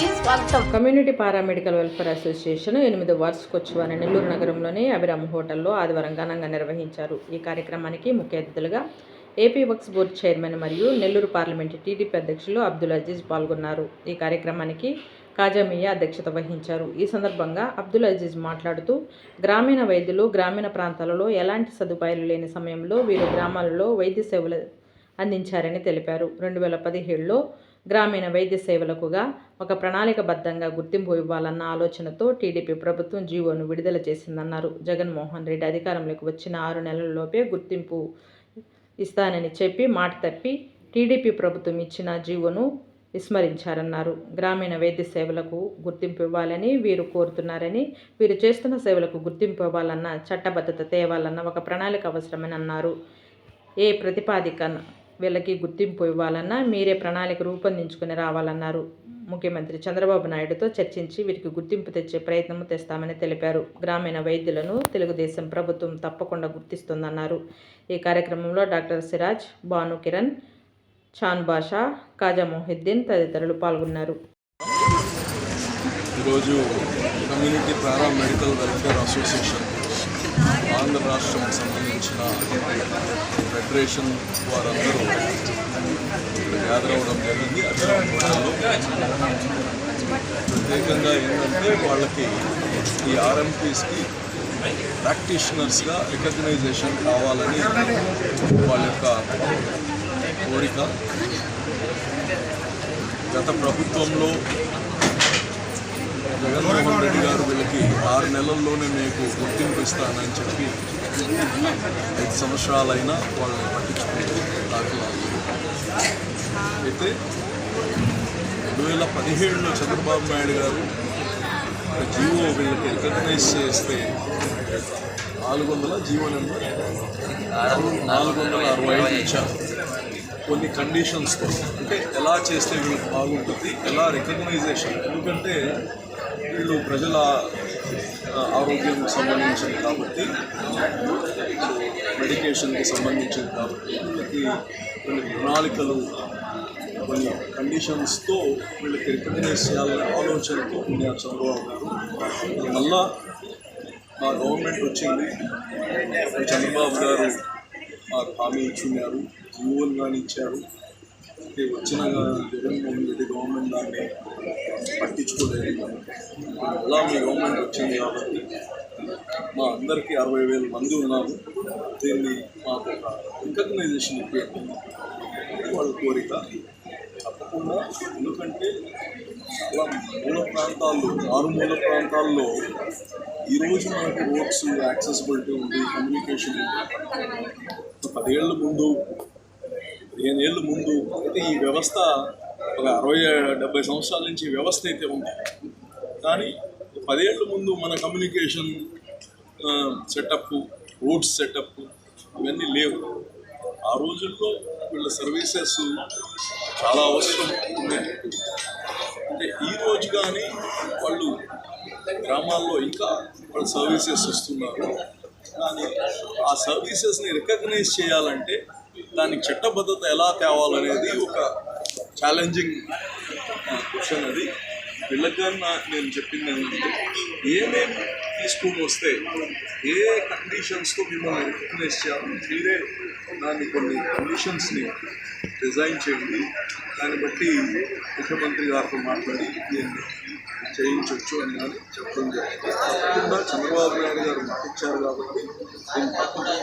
స్వాగతం. Community paramedical welfare association ఎనిమిది వార్షికోత్సవాన్ని నెల్లూరు నగరంలోని అభిరామ్ హోటల్లో ఆదివారం ఘనంగా నిర్వహించారు. ఈ కార్యక్రమానికి ముఖ్య అతిథులుగా ఏపీ వక్స్ బోర్డు చైర్మన్ మరియు నెల్లూరు పార్లమెంటు టీడీపీ అధ్యక్షులు అబ్దుల్ అజీజ్ పాల్గొన్నారు. ఈ కార్యక్రమానికి కాజామియా అధ్యక్షత వహించారు. ఈ సందర్భంగా అబ్దుల్ అజీజ్ మాట్లాడుతూ గ్రామీణ వైద్యులు గ్రామీణ ప్రాంతాలలో ఎలాంటి సదుపాయాలు లేని సమయంలో వీరు గ్రామాలలో వైద్య సేవలు అందించారని తెలిపారు. రెండు వేల పదిహేడులో గ్రామీణ వైద్య సేవలకుగా ఒక ప్రణాళికబద్ధంగా గుర్తింపు ఇవ్వాలన్న ఆలోచనతో టీడీపీ ప్రభుత్వం జీవోను విడుదల చేసిందన్నారు. జగన్మోహన్ రెడ్డి అధికారంలోకి వచ్చిన ఆరు నెలల్లోపే గుర్తింపు ఇస్తానని చెప్పి మాట తప్పి టీడీపీ ప్రభుత్వం ఇచ్చిన జీవోను విస్మరించారన్నారు. గ్రామీణ వైద్య సేవలకు గుర్తింపు ఇవ్వాలని వీరు కోరుతున్నారని వీరు చేస్తున్న సేవలకు గుర్తింపు ఇవ్వాలన్న చట్టబద్ధత తేవాలన్న ఒక ప్రణాళిక అవసరమని అన్నారు. ఏ ప్రతిపాదిక వీళ్ళకి గుర్తింపు ఇవ్వాలన్నా మీరే ప్రణాళిక రూపొందించుకుని రావాలన్నారు. ముఖ్యమంత్రి చంద్రబాబు నాయుడుతో చర్చించి వీరికి గుర్తింపు తెచ్చే ప్రయత్నం తెస్తామని తెలిపారు. గ్రామీణ వైద్యులను తెలుగుదేశం ప్రభుత్వం తప్పకుండా గుర్తిస్తుందన్నారు. ఈ కార్యక్రమంలో డాక్టర్ సిరాజ్ భాను కిరణ్ చాన్ బాషా కాజా మొహిద్దీన్ తదితరులు పాల్గొన్నారు. ఈరోజు community para medical welfare association Andhra రాష్ట్రం సంబంధించిన ఫెడరేషన్ వారందరూ గ్యాదర్ అవ్వడం జరిగింది. ప్రత్యేకంగా ఏంటంటే వాళ్ళకి ఈ ఆర్ఎంపీస్కి ప్రాక్టీషనర్స్గా రికగ్నైజేషన్ కావాలని వాళ్ళ యొక్క కోరిక. గత ప్రభుత్వంలో జగన్మోహన్ రెడ్డి గారు వీళ్ళకి ఆరు నెలల్లోనే మీకు గుర్తింపు ఇస్తానని చెప్పి ఐదు సంవత్సరాలైనా వాళ్ళని పట్టించుకుంటూ దాఖలాలు అయితే రెండు వేల పదిహేడులో చంద్రబాబు నాయుడు గారు ఒక జీవో వీళ్ళకి రికగ్నైజ్ చేస్తే నాలుగు వందల జీవో నెంబర్? నాలుగు వందల అరవై ఐదు ఇచ్చారు. కొన్ని కండిషన్స్తో అంటే ఎలా చేస్తే వీళ్ళకి బాగుంటుంది? ఎలా రికగ్నైజేషన్ ఎందుకంటే వీళ్ళు ప్రజల ఆరోగ్యం సంబంధించింది కాబట్టి మెడికేషన్కి సంబంధించింది కాబట్టి వీళ్ళకి కొన్ని ప్రణాళికలు కొన్ని కండిషన్స్తో వీళ్ళకి రికగ్నైజ్ చేయాలనే ఆలోచనతో ఉన్నారు చంద్రబాబు గారు మళ్ళా మా గవర్నమెంట్ వచ్చింది. చంద్రబాబు గారు మాకు హామీ ఇచ్చున్నారు జీవోలు కానీ ఇచ్చారు అంటే వచ్చిన జగన్మోహన్ రెడ్డి గవర్నమెంట్ దాన్ని పట్టించుకోలేదు. అలా మీ గవర్నమెంట్ వచ్చింది కాబట్టి మా అందరికీ అరవై వేల మంది ఉన్నారు. దీన్ని మాకు ఒక రికగ్నైజేషన్ ఇప్పేది వాళ్ళ కోరిక. తప్పకుండా ఎందుకంటే చాలా మూల ప్రాంతాల్లో మారుమూల ప్రాంతాల్లో ఈరోజు మనకు రోడ్స్ యాక్సెసిబిలిటీ ఉంది కమ్యూనికేషన్ ఉంది. పదేళ్ళ ముందు పదిహేను ఏళ్ళ ముందు అయితే ఈ వ్యవస్థ ఒక అరవై డెబ్బై సంవత్సరాల నుంచి వ్యవస్థ అయితే ఉంది. కానీ పదేళ్ళ ముందు మన కమ్యూనికేషన్ సెటప్ రోడ్స్ సెటప్ ఇవన్నీ లేవు. ఆ రోజుల్లో వీళ్ళ సర్వీసెస్ చాలా అవసరం ఉండేది అంటే ఈరోజు కానీ వాళ్ళు గ్రామాల్లో ఇంకా వాళ్ళ సర్వీసెస్ వస్తున్నారు. కానీ ఆ సర్వీసెస్ని రికగ్నైజ్ చేయాలంటే దానికి చట్టబద్ధత ఎలా తేవాలనేది ఒక ఛాలెంజింగ్ క్వశ్చన్ అది. వీళ్ళకన్నా నేను చెప్పింది ఏంటంటే ఏమేమి తీసుకుని వస్తే ఏ కండిషన్స్తో మిమ్మల్ని రికగ్నైజ్ చేయాలి మీరే దాన్ని కొన్ని కండిషన్స్ని డిజైన్ చేయండి. దాన్ని బట్టి ముఖ్యమంత్రి గారితో మాట్లాడి దీన్ని చేయించవచ్చు అని కానీ చెప్పడం జరిగింది. తప్పకుండా చంద్రబాబు నాయుడు గారు మాటిచ్చారు కాబట్టి దీన్ని తప్పకుండా